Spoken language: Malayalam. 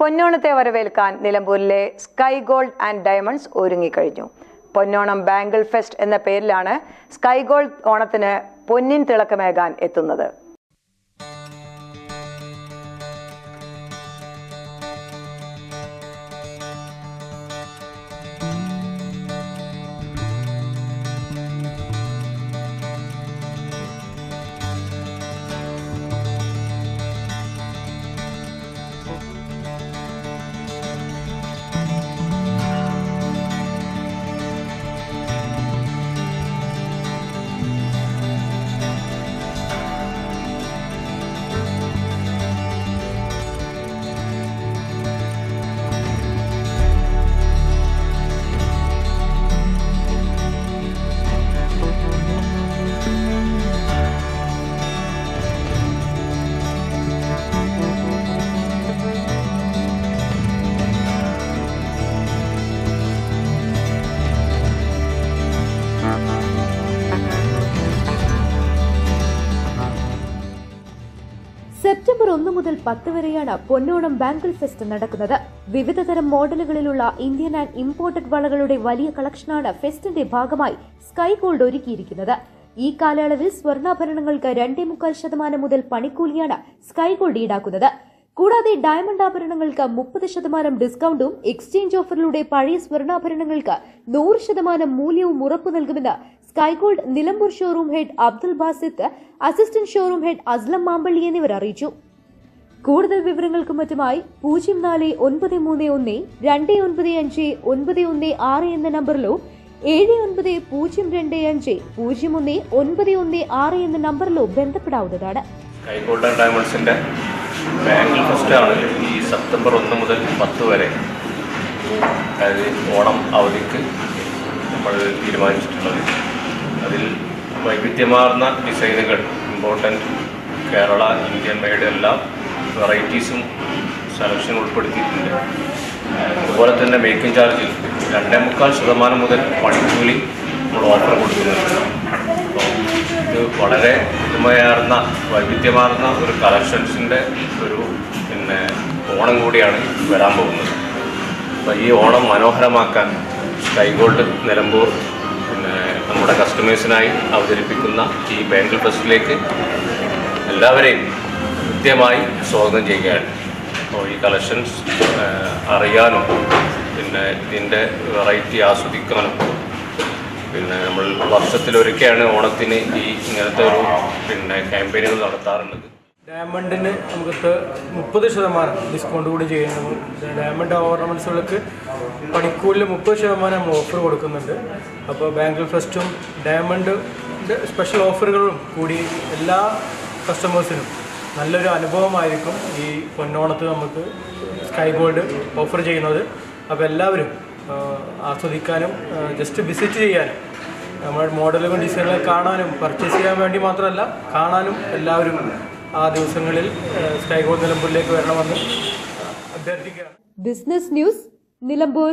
പൊന്നോണത്തെ വരവേൽക്കാൻ നിലമ്പൂരിലെ സ്കൈ ഗോൾഡ് ആൻഡ് ഡയമണ്ട്സ് ഒരുങ്ങിക്കഴിഞ്ഞു. പൊന്നോണം ബാങ്കിൾ ഫെസ്റ്റ് എന്ന പേരിലാണ് സ്കൈ ഗോൾഡ് ഓണത്തിന് പൊന്നിൻ തിളക്കമേകാൻ എത്തുന്നത്. സെപ്റ്റംബർ ഒന്ന് മുതൽ പത്ത് വരെയാണ് പൊന്നോണം ബാങ്കിൾ ഫെസ്റ്റ് നടക്കുന്നത്. വിവിധ തരം മോഡലുകളിലുള്ള ഇന്ത്യൻ ആൻഡ് ഇമ്പോർട്ടഡ് വളകളുടെ വലിയ കളക്ഷനാണ് ഫെസ്റ്റിന്റെ ഭാഗമായി സ്കൈ ഗോൾഡ് ഒരുക്കിയിരിക്കുന്നത്. ഈ കാലയളവിൽ സ്വർണാഭരണങ്ങൾക്ക് രണ്ടേ മുക്കാൽ ശതമാനം മുതൽ പണിക്കൂലിയാണ് സ്കൈ ഗോൾഡ് ഈടാക്കുന്നത്. കൂടാതെ ഡയമണ്ട് ആഭരണങ്ങൾക്ക് മുപ്പത് ശതമാനം ഡിസ്കൗണ്ടും എക്സ്ചേഞ്ച് ഓഫറിലൂടെ പഴയ സ്വർണാഭരണങ്ങൾക്ക് നൂറ് ശതമാനം മൂല്യവും ഉറപ്പു നൽകുമെന്ന് Skygold Nilambur showroom head Abdul Basith assistant showroom head Aslam Mampally എന്നിവർ അറിയിച്ചു. കൂടുതൽ വിവരങ്ങൾക്കും മറ്റുമായി പൂജ്യം നാല് ഒൻപത് മൂന്ന് ഒന്ന് രണ്ട് ഒൻപത് അഞ്ച് ഒൻപത് ഒന്ന് ആറ് എന്ന നമ്പറിലോ ഏഴ് ഒൻപത് പൂജ്യം രണ്ട് അഞ്ച് പൂജ്യം ഒന്ന് ഒൻപത് ഒന്ന് ആറ് എന്ന നമ്പറിലോ ബന്ധപ്പെടാവുന്നതാണ്. ഡയമണ്ട്സിന്റെ ബാങ്കിൾ ഫെസ്റ്റാണ് ഈ സെപ്റ്റംബർ ഒന്ന് മുതൽ പത്ത് വരെ. അതായത് ഓണം അവധിക്ക് നമ്മൾ തീരുമാനിച്ചിട്ടുള്ളത്. അതിൽ വൈവിധ്യമാർന്ന ഡിസൈനുകൾ ഇമ്പോർട്ടന്റ് കേരള ഇന്ത്യൻ മേഡ് എല്ലാ വെറൈറ്റീസും സെലക്ഷൻ ഉൾപ്പെടുത്തിയിട്ടുണ്ട്. അതുപോലെ തന്നെ മേക്കിംഗ് ചാർജിൽ രണ്ടേ മുക്കാൽ ശതമാനം മുതൽ പണിക്കൂലി നമ്മൾ ഓഫർ കൊടുക്കുന്നുണ്ട് ഇത് വളരെ പുതുമയാർന്ന വൈവിധ്യമാർന്ന ഒരു കളക്ഷൻസിന്റെ ഒരു പിന്നെ ഓണം കൂടിയാണ് വരാൻ പോകുന്നത്. അപ്പോൾ ഈ ഓണം മനോഹരമാക്കാൻ കൈഗോൾഡ് ഗോൾഡ് നിലമ്പൂർ പിന്നെ നമ്മുടെ കസ്റ്റമേഴ്സിനായി അവതരിപ്പിക്കുന്ന ഈ ബാങ്കിൾ ഫെസ്റ്റിലേക്ക് എല്ലാവരെയും കൃത്യമായി സ്വാഗതം ചെയ്യുകയാണ്. അപ്പോൾ ഈ കളക്ഷൻസ് അറിയാനും പിന്നെ ഇതിന്റെ വെറൈറ്റി ആസ്വദിക്കാനും പിന്നെ നമ്മൾ വർഷത്തിലൊരിക്കലാണ് ഓണത്തിന് ഈ ഇങ്ങനത്തെ ഒരു പിന്നെ ക്യാമ്പയിനുകൾ നടത്താറുള്ളത്. ഡയമണ്ടിന് നമുക്ക് മുപ്പത് ശതമാനം ഡിസ്കൗണ്ട് കൂടി ചെയ്യുന്നു. ഡയമണ്ട് ഓർണമെന്റ്സുകൾക്ക് പണിക്കൂലിൽ മുപ്പത് ശതമാനം ഓഫർ കൊടുക്കുന്നുണ്ട്. അപ്പോൾ ബാങ്കിൾ ഫെസ്റ്റും ഡയമണ്ട് സ്പെഷ്യൽ ഓഫറുകളും കൂടി എല്ലാ കസ്റ്റമേഴ്സിനും നല്ലൊരു അനുഭവമായിരിക്കും ഈ പൊന്നോണത്ത് നമുക്ക് സ്കൈ ഗോൾഡ് ഓഫർ ചെയ്യുന്നത്. അപ്പോൾ എല്ലാവരും ആസ്വദിക്കാനും ജസ്റ്റ് വിസിറ്റ് ചെയ്യാനും നമ്മുടെ മോഡലുകളും ഡിസൈനുകളും കാണാനും പർച്ചേസ് ചെയ്യാൻ വേണ്ടി മാത്രമല്ല കാണാനും എല്ലാവരും ആ ദിവസങ്ങളിൽ സ്കൈ നിലമ്പൂരിലേക്ക് വരണമെന്ന് അഭ്യർത്ഥിക്കുകയാണ്. Business news Nilambur